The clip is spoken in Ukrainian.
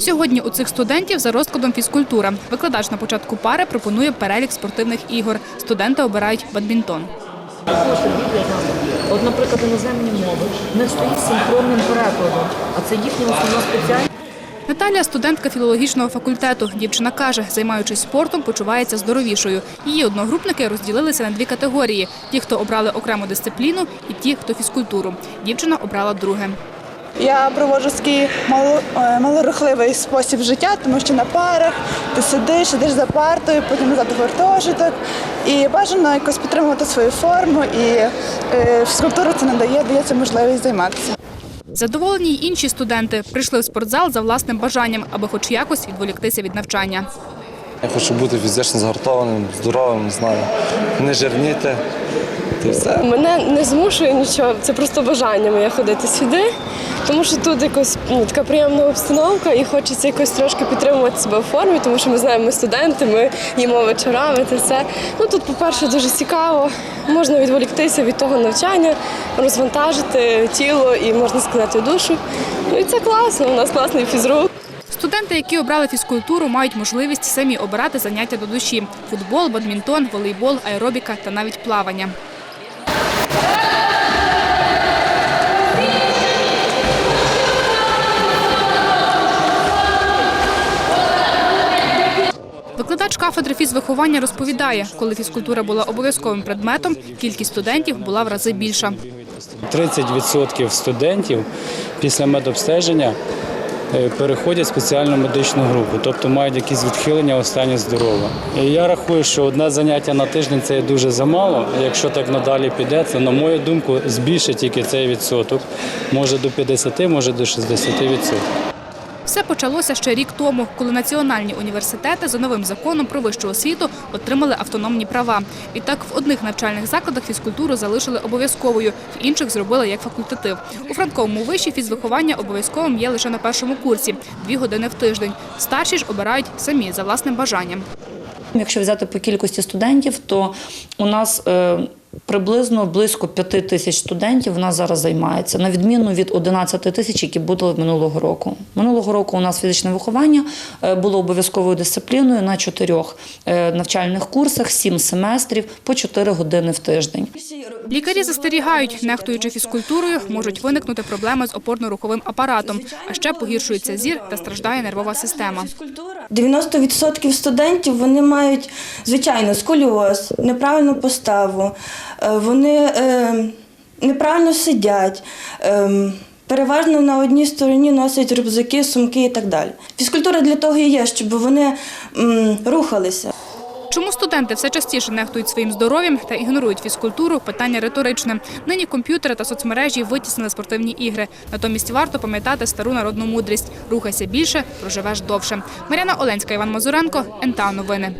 Сьогодні у цих студентів за розкладом фізкультура. Викладач на початку пари пропонує перелік спортивних ігор. Студенти обирають бадмінтон. От, наприклад, іноземні мови них стоїть синхронним перекладом, а це їхня основна спеціальність. Наталія студентка філологічного факультету. Дівчина каже, займаючись спортом, почувається здоровішою. Її одногрупники розділилися на дві категорії: ті, хто обрали окрему дисципліну, і ті, хто фізкультуру. Дівчина обрала друге. Я проводжу такий е, малорухливий спосіб життя, тому що на парах ти сидиш, ідеш за партою, потім назад гуртожиток. І бажано якось підтримувати свою форму, і е, фізкультура це надає, дається можливість займатися. Задоволені й інші студенти прийшли в спортзал за власним бажанням, аби хоч якось відволіктися від навчання. Я хочу бути фізично згартованим, здоровим, не знаю, не жирніти. Та все. Мене не змушує нічого, це просто бажання моє ходити сюди, тому що тут якось ну, така приємна обстановка і хочеться якось трошки підтримувати себе в формі, тому що ми знаємо, ми студенти, ми їмо вечорами та все. Ну тут, по-перше, дуже цікаво. Можна відволіктися від того навчання, розвантажити тіло і можна сказати душу. Ну і це класно. У нас класний фізрук. Студенти, які обрали фізкультуру, мають можливість самі обирати заняття до душі: футбол, бадмінтон, волейбол, аеробіка та навіть плавання. Викладач кафедри фізвиховання розповідає, коли фізкультура була обов'язковим предметом, кількість студентів була в рази більша. 30% студентів після медобстеження е, переходять в спеціальну медичну групу, тобто мають якісь відхилення у стані здоров'я. І я рахую, що одне заняття на тиждень це дуже замало. Якщо так надалі піде, це, на мою думку, збільшить тільки цей відсоток. Може до 50, може до 60%. Все почалося ще рік тому, коли національні університети за новим законом про вищу освіту отримали автономні права. Відтак в одних навчальних закладах фізкультуру залишили обов'язковою, в інших зробили як факультатив. У Франковому виші фізвиховання обов'язковим є лише на першому курсі – дві години в тиждень. Старші ж обирають самі за власним бажанням. Якщо взяти по кількості студентів, то у нас е, приблизно близько 5 тисяч студентів у нас зараз займається, на відміну від 11 тисяч, які були минулого року. Минулого року у нас фізичне виховання е, було обов'язковою дисципліною на чотирьох е, навчальних курсах, сім семестрів по 4 години в тиждень. Лікарі застерігають, нехтуючи фізкультурою, можуть виникнути проблеми з опорно-руховим апаратом, а ще погіршується зір та страждає нервова система. 90% студентів вони мають звичайно сколіоз, неправильну поставу, е, вони е, неправильно сидять. е, Переважно на одній стороні носять рюкзаки, сумки і так далі. Фізкультура для того і є, щоб вони м, рухалися. Чому студенти все частіше нехтують своїм здоров'ям та ігнорують фізкультуру? Питання риторичне. Нині комп'ютери та соцмережі витіснили спортивні ігри. Натомість варто пам'ятати стару народну мудрість: рухайся більше, проживеш довше. Мар'яна Оленська, Іван Мазуренко, НТА Новини.